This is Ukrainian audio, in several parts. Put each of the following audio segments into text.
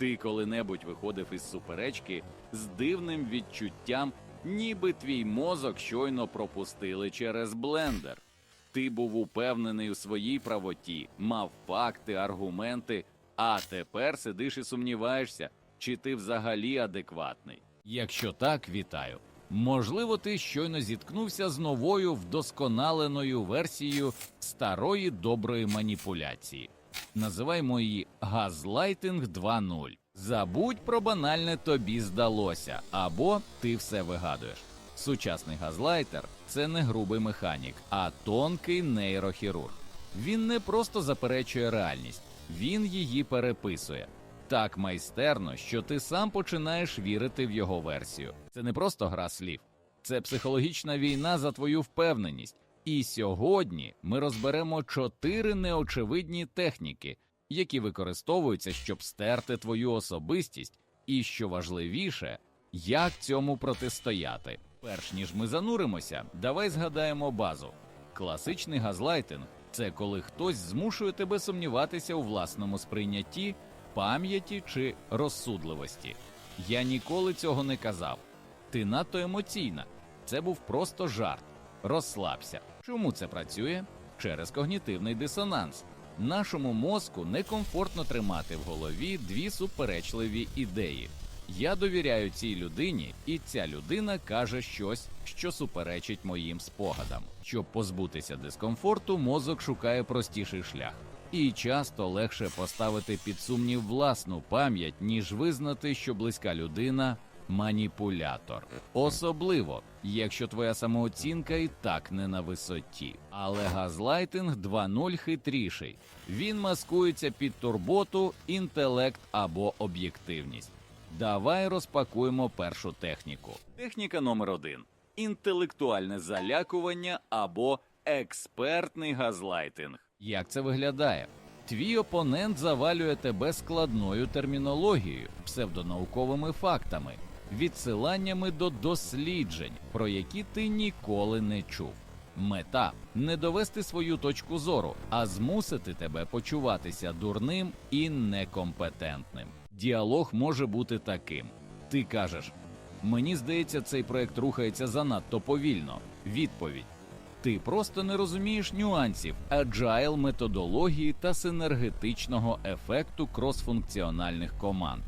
Ти коли-небудь виходив із суперечки з дивним відчуттям, ніби твій мозок щойно пропустили через блендер. Ти був упевнений у своїй правоті, мав факти, аргументи, а тепер сидиш і сумніваєшся, чи ти взагалі адекватний. Якщо так, вітаю. Можливо, ти щойно зіткнувся з новою вдосконаленою версією старої доброї маніпуляції. Називаймо її Газлайтинг 2.0. Забудь про банальне тобі здалося, або ти все вигадуєш. Сучасний газлайтер це не грубий механік, а тонкий нейрохірург. Він не просто заперечує реальність, він її переписує. Так майстерно, що ти сам починаєш вірити в його версію. Це не просто гра слів, це психологічна війна за твою впевненість. І сьогодні ми розберемо чотири неочевидні техніки, які використовуються, щоб стерти твою особистість, і що важливіше, як цьому протистояти. Перш ніж ми зануримося, давай згадаємо базу. Класичний газлайтинг це коли хтось змушує тебе сумніватися у власному сприйнятті, пам'яті чи розсудливості. Я ніколи цього не казав. Ти надто емоційна. Це був просто жарт. Розслабся. Чому це працює? Через когнітивний дисонанс. Нашому мозку некомфортно тримати в голові дві суперечливі ідеї. Я довіряю цій людині, і ця людина каже щось, що суперечить моїм спогадам. Щоб позбутися дискомфорту, мозок шукає простіший шлях. І часто легше поставити під сумнів власну пам'ять, ніж визнати, що близька людина маніпулятор. Особливо, якщо твоя самооцінка і так не на висоті. Але газлайтинг 2.0 хитріший. Він маскується під турботу, інтелект або об'єктивність. Давай розпакуємо першу техніку. Техніка номер один: інтелектуальне залякування або експертний газлайтинг. Як це виглядає? Твій опонент завалює тебе складною термінологією, псевдонауковими фактами, відсиланнями до досліджень, про які ти ніколи не чув. Мета не довести свою точку зору, а змусити тебе почуватися дурним і некомпетентним. Діалог може бути таким: ти кажеш, мені здається, цей проект рухається занадто повільно. Відповідь. Ти просто не розумієш нюансів agile методології та синергетичного ефекту кросфункціональних команд.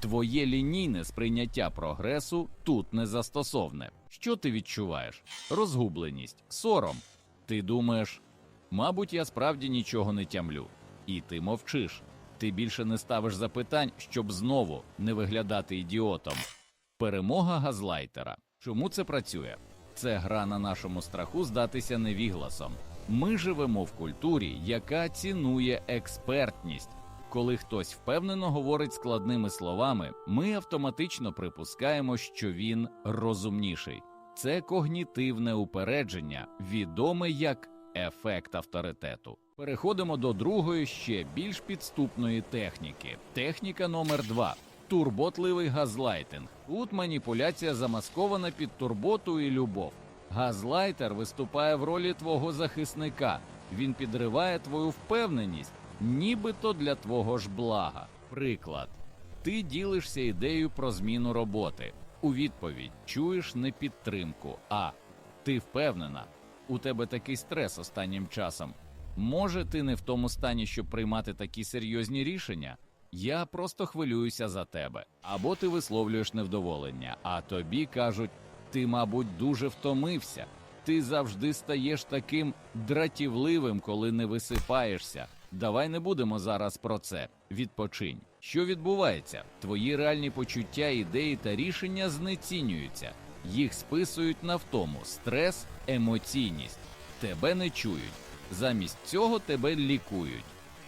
Твоє лінійне сприйняття прогресу тут не застосовне. Що ти відчуваєш? Розгубленість, сором. Ти думаєш, мабуть, я справді нічого не тямлю. І ти мовчиш. Ти більше не ставиш запитань, щоб знову не виглядати ідіотом. Перемога газлайтера. Чому це працює? Це гра на нашому страху здатися невігласом. Ми живемо в культурі, яка цінує експертність. Коли хтось впевнено говорить складними словами, ми автоматично припускаємо, що він розумніший. Це когнітивне упередження, відоме як ефект авторитету. Переходимо до другої, ще більш підступної техніки. Техніка номер два. Турботливий газлайтинг. Тут маніпуляція замаскована під турботу і любов. Газлайтер виступає в ролі твого захисника. Він підриває твою впевненість, нібито для твого ж блага. Приклад: ти ділишся ідеєю про зміну роботи. У відповідь чуєш не підтримку, а ти впевнена, у тебе такий стрес останнім часом. Може, ти не в тому стані, щоб приймати такі серйозні рішення? Я просто хвилююся за тебе. Або ти висловлюєш невдоволення, а тобі кажуть, ти, мабуть, дуже втомився. Ти завжди стаєш таким дратівливим, коли не висипаєшся. Давай не будемо зараз про це. Відпочинь. Що відбувається? Твої реальні почуття, ідеї та рішення знецінюються. Їх списують на втому стрес, емоційність. Тебе не чують. Замість цього тебе лікують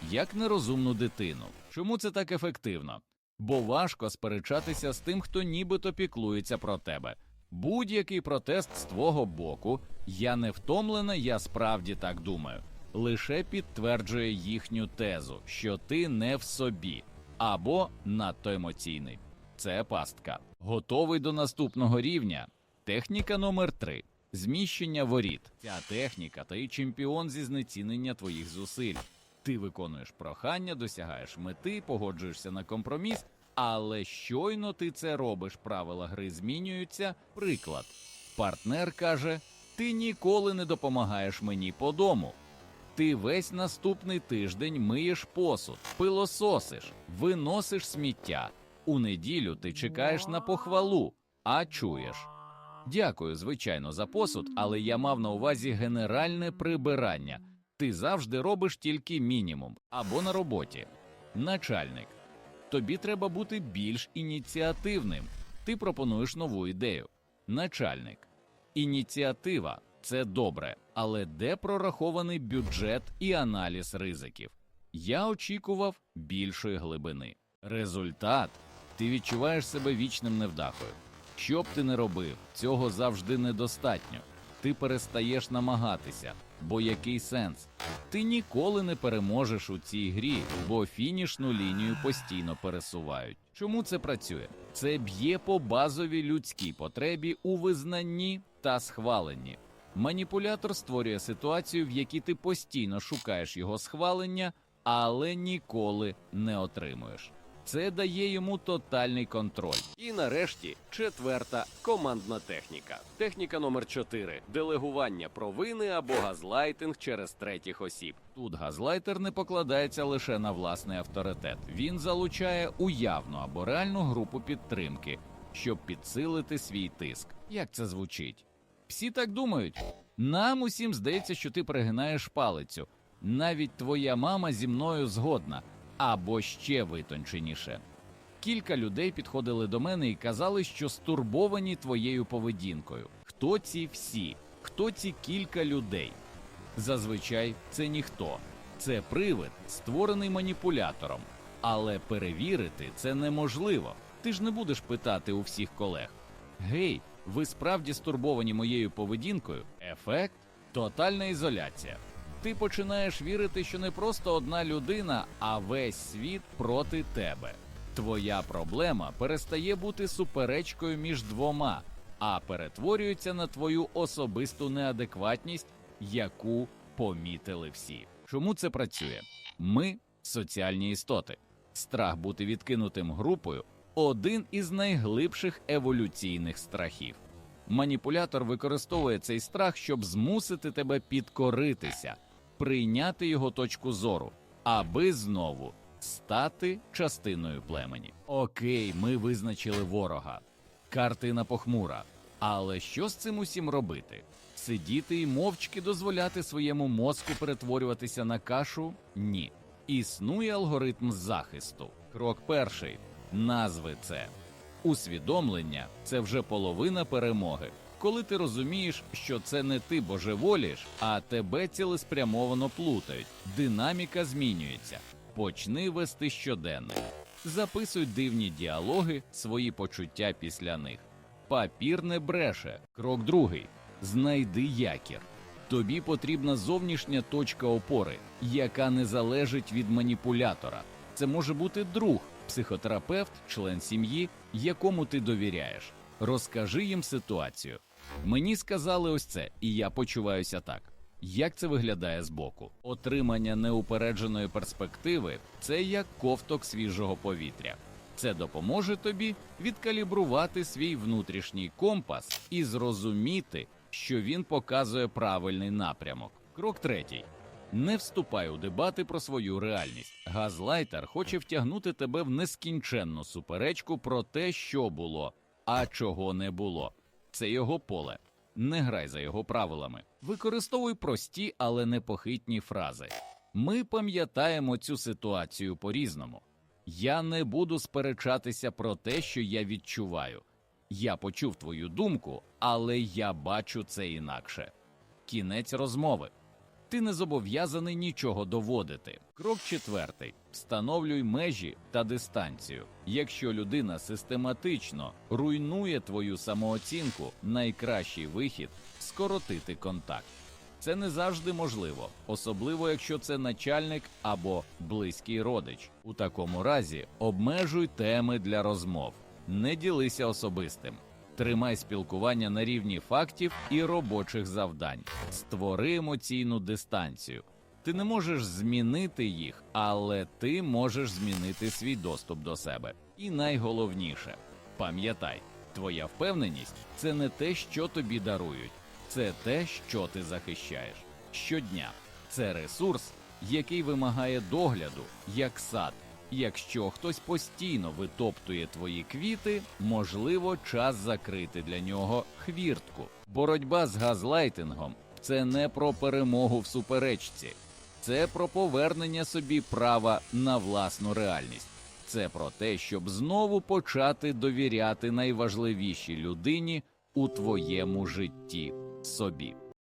як нерозумну дитину. Чому це так ефективно? Бо важко сперечатися з тим, хто нібито піклується про тебе. Будь-який протест з твого боку, я не втомлена, я справді так думаю, лише підтверджує їхню тезу, що ти не в собі або надто емоційний. Це пастка. Готовий до наступного рівня. Техніка номер 3 Зміщення воріт. Ця техніка та й чемпіон зі знецінення твоїх зусиль. Ти виконуєш прохання, досягаєш мети, погоджуєшся на компроміс, Але щойно ти це робиш, правила гри змінюються. Приклад, партнер каже: Ти ніколи не допомагаєш мені по дому. Ти весь наступний тиждень миєш посуд, пилососиш, виносиш сміття. У неділю ти чекаєш на похвалу, а чуєш. Дякую, звичайно, за посуд, але я мав на увазі генеральне прибирання. Ти завжди робиш тільки мінімум або на роботі. Начальник. Тобі треба бути більш ініціативним. Ти пропонуєш нову ідею. Начальник. Ініціатива це добре, але де прорахований бюджет і аналіз ризиків? Я очікував більшої глибини. Результат ти відчуваєш себе вічним невдахою. Що б ти не робив, цього завжди недостатньо. Ти перестаєш намагатися, бо який сенс? Ти ніколи не переможеш у цій грі, бо фінішну лінію постійно пересувають. Чому це працює? Це б'є по базовій людській потребі у визнанні та схваленні. Маніпулятор створює ситуацію, в якій ти постійно шукаєш його схвалення, але ніколи не отримуєш. Це дає йому тотальний контроль. І нарешті четверта командна техніка. Техніка номер 4 делегування провини або газлайтинг через третіх осіб. Тут газлайтер не покладається лише на власний авторитет. Він залучає уявну або реальну групу підтримки, щоб підсилити свій тиск. Як це звучить? Всі так думають. Нам усім здається, що ти перегинаєш палицю. Навіть твоя мама зі мною згодна, або ще витонченіше. Кілька людей підходили до мене і казали, що стурбовані твоєю поведінкою. Хто ці всі? Хто ці кілька людей? Зазвичай це ніхто. Це привид, створений маніпулятором. Але перевірити це неможливо. Ти ж не будеш питати у всіх колег: Гей, ви справді стурбовані моєю поведінкою? Ефект тотальна ізоляція. Ти починаєш вірити, що не просто одна людина, а весь світ проти тебе. Твоя проблема перестає бути суперечкою між двома, а перетворюється на твою особисту неадекватність, яку помітили всі. Чому це працює? Ми соціальні істоти. Страх бути відкинутим групою один із найглибших еволюційних страхів. Маніпулятор використовує цей страх, щоб змусити тебе підкоритися, прийняти його точку зору, аби знову стати частиною племені. Окей, ми визначили ворога. Картина похмура. Але що з цим усім робити? Сидіти і мовчки дозволяти своєму мозку перетворюватися на кашу? Ні. Існує алгоритм захисту. Крок перший назви це. Усвідомлення це вже половина перемоги. Коли ти розумієш, що це не ти божеволієш, а тебе цілеспрямовано плутають, динаміка змінюється. Почни вести щоденник. Записуй дивні діалоги, свої почуття після них. Папір не бреше. Крок другий. Знайди якір. Тобі потрібна зовнішня точка опори, яка не залежить від маніпулятора. Це може бути друг, психотерапевт, член сім'ї, якому ти довіряєш. Розкажи їм ситуацію. Мені сказали ось це, і я почуваюся так. Як це виглядає збоку? Отримання неупередженої перспективи це як ковток свіжого повітря. Це допоможе тобі відкалібрувати свій внутрішній компас і зрозуміти, що він показує правильний напрямок. Крок третій. Не вступай у дебати про свою реальність. Газлайтер хоче втягнути тебе в нескінченну суперечку про те, що було, а чого не було. Це його поле. Не грай за його правилами. Використовуй прості, але непохитні фрази. Ми пам'ятаємо цю ситуацію по-різному. Я не буду сперечатися про те, що я відчуваю. Я почув твою думку, але я бачу це інакше. Кінець розмови. Ти не зобов'язаний нічого доводити. Крок четвертий: встановлюй межі та дистанцію. Якщо людина систематично руйнує твою самооцінку, найкращий вихід скоротити контакт. Це не завжди можливо, особливо якщо це начальник або близький родич. У такому разі обмежуй теми для розмов, не ділися особистим. Тримай спілкування на рівні фактів і робочих завдань. Створи емоційну дистанцію. Ти не можеш змінити їх, але ти можеш змінити свій доступ до себе. І найголовніше, пам'ятай, твоя впевненість це не те, що тобі дарують, це те, що ти захищаєш щодня. Це ресурс, який вимагає догляду, як сад. Якщо хтось постійно витоптує твої квіти, можливо, час закрити для нього хвіртку. Боротьба з газлайтингом це не про перемогу в суперечці, це про повернення собі права на власну реальність. Це про те, щоб знову почати довіряти найважливішій людині у твоєму житті собі.